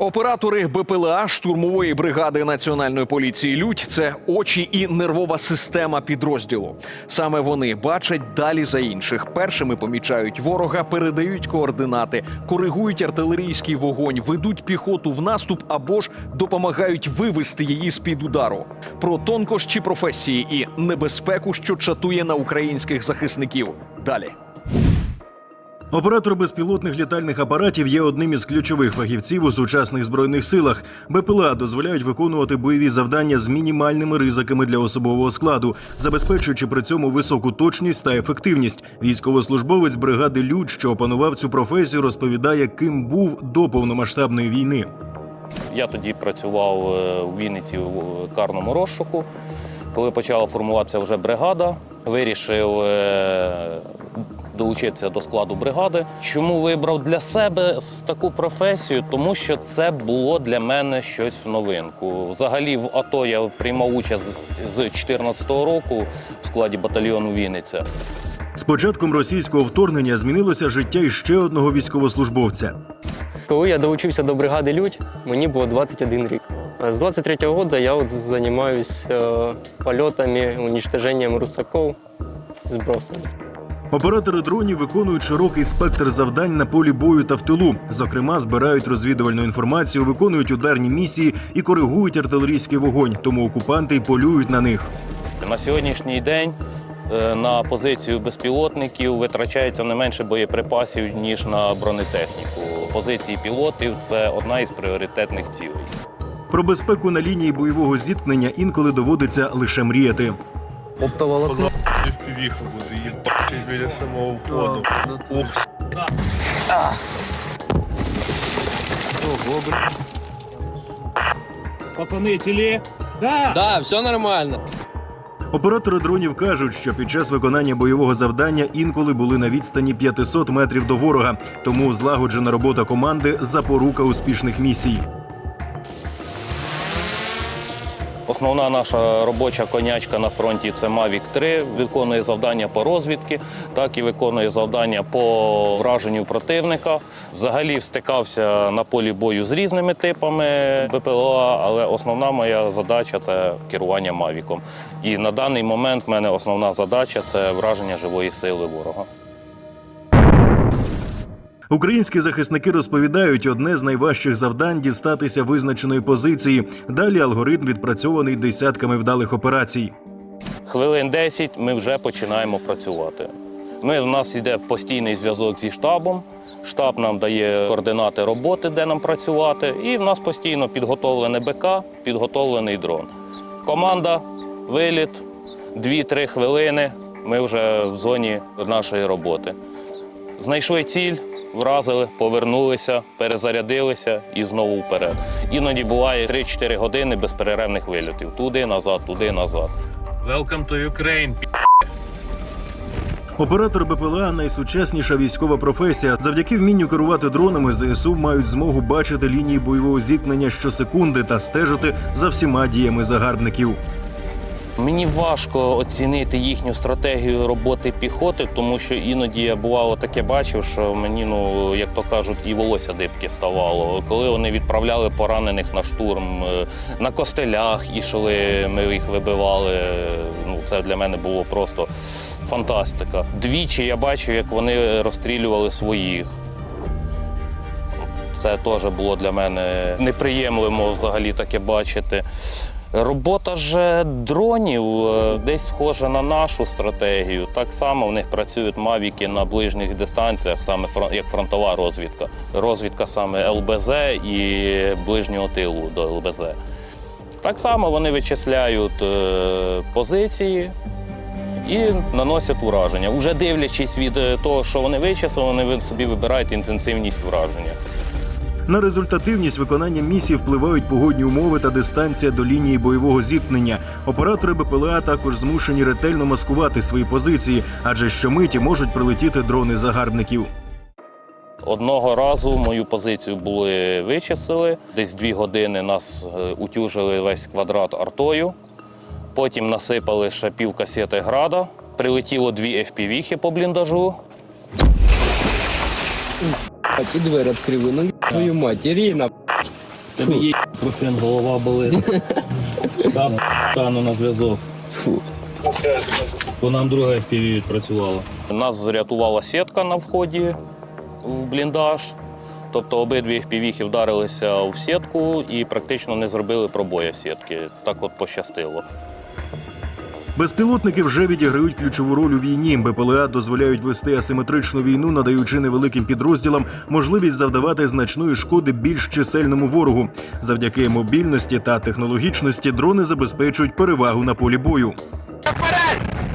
Оператори БПЛА штурмової бригади національної поліції Людь це очі і нервова система підрозділу. Саме вони бачать далі за інших. Першими помічають ворога, передають координати, коригують артилерійський вогонь, ведуть піхоту в наступ або ж допомагають вивести її з під удару. Про тонкощі професії і небезпеку, що чатує на українських захисників. Далі. Оператор безпілотних літальних апаратів є одним із ключових фахівців у сучасних збройних силах. БПЛА дозволяють виконувати бойові завдання з мінімальними ризиками для особового складу, забезпечуючи при цьому високу точність та ефективність. Військовослужбовець бригади Люд, що опанував цю професію, розповідає, ким був до повномасштабної війни. Я тоді працював е, у Вінниці у карному розшуку. Коли почала формуватися вже бригада, вирішив е, долучитися до складу бригади. Чому вибрав для себе с- таку професію? Тому що це було для мене щось в новинку. Взагалі, в АТО я приймав участь з- з 2014 року в складі батальйону Вінниця. З початком російського вторгнення змінилося життя іще одного військовослужбовця. Коли я долучився до бригади Людь, мені було 21 рік. З 23-го року я от займаюся е, польотами, уничтоженням русаков, збросами. Оператори дронів виконують широкий спектр завдань на полі бою та в тилу. Зокрема, збирають розвідувальну інформацію, виконують ударні місії і коригують артилерійський вогонь. Тому окупанти й полюють на них. На сьогоднішній день е, на позицію безпілотників витрачається не менше боєприпасів, ніж на бронетехніку. Позиції пілотів це одна із пріоритетних цілей. Про безпеку на лінії бойового зіткнення інколи доводиться лише мріяти. Оптоволокно. Впівіха буде їбати біля самого входу. Ух, Пацаны, теле? Да! Да, все нормально. Оператори дронів кажуть, що під час виконання бойового завдання інколи були на відстані 500 метрів до ворога. Тому злагоджена робота команди запорука успішних місій. Основна наша робоча конячка на фронті це Mavic 3. Виконує завдання по розвідки, так і виконує завдання по враженню противника. Взагалі стикався на полі бою з різними типами БПЛА, але основна моя задача це керування Мавіком. І на даний момент в мене основна задача це враження живої сили ворога. Українські захисники розповідають, одне з найважчих завдань дістатися визначеної позиції. Далі алгоритм відпрацьований десятками вдалих операцій. Хвилин 10 ми вже починаємо працювати. Ми, у нас йде постійний зв'язок зі штабом. Штаб нам дає координати роботи, де нам працювати, і в нас постійно підготовлене БК, підготовлений дрон. Команда, виліт, 2-3 хвилини. Ми вже в зоні нашої роботи. Знайшли ціль, вразили, повернулися, перезарядилися і знову вперед. Іноді буває 3-4 години безперервних вильотів. Туди, назад, туди, назад. Welcome to Ukraine. Оператор БПЛА найсучасніша військова професія. Завдяки вмінню керувати дронами ЗСУ мають змогу бачити лінії бойового зіткнення щосекунди та стежити за всіма діями загарбників. Мені важко оцінити їхню стратегію роботи піхоти, тому що іноді я бувало таке бачив, що мені, ну як то кажуть, і волосся дибки ставало. Коли вони відправляли поранених на штурм е, на костелях, ішли, ми їх вибивали. Ну це для мене було просто фантастика. Двічі я бачив, як вони розстрілювали своїх. Це теж було для мене неприємлемо взагалі таке бачити. Робота ж дронів е, десь схожа на нашу стратегію. Так само в них працюють мавіки на ближніх дистанціях, саме як фронтова розвідка. Розвідка саме ЛБЗ і ближнього тилу до ЛБЗ. Так само вони вичисляють е, позиції і наносять ураження. Уже дивлячись від е, того, що вони вичислили, вони собі вибирають інтенсивність ураження. На результативність виконання місій впливають погодні умови та дистанція до лінії бойового зіткнення. Оператори БПЛА також змушені ретельно маскувати свої позиції, адже щомиті можуть прилетіти дрони загарбників. Одного разу мою позицію були вичислили. Десь дві години нас е, утюжили весь квадрат артою. Потім насипали ще пів касети града. Прилетіло дві FPV-хи по бліндажу. І двері відкрили. Твою мать, Ірина. Тебе є профен, голова болить. Штаб стану на зв'язок. По нам друга FPV відпрацювала. Нас зрятувала сітка на вході в бліндаж. Тобто обидві FPV вдарилися в сітку і практично не зробили пробоя сітки. Так от пощастило. Безпілотники вже відіграють ключову роль у війні. БПЛА дозволяють вести асиметричну війну, надаючи невеликим підрозділам можливість завдавати значної шкоди більш чисельному ворогу. Завдяки мобільності та технологічності дрони забезпечують перевагу на полі бою. Вперед!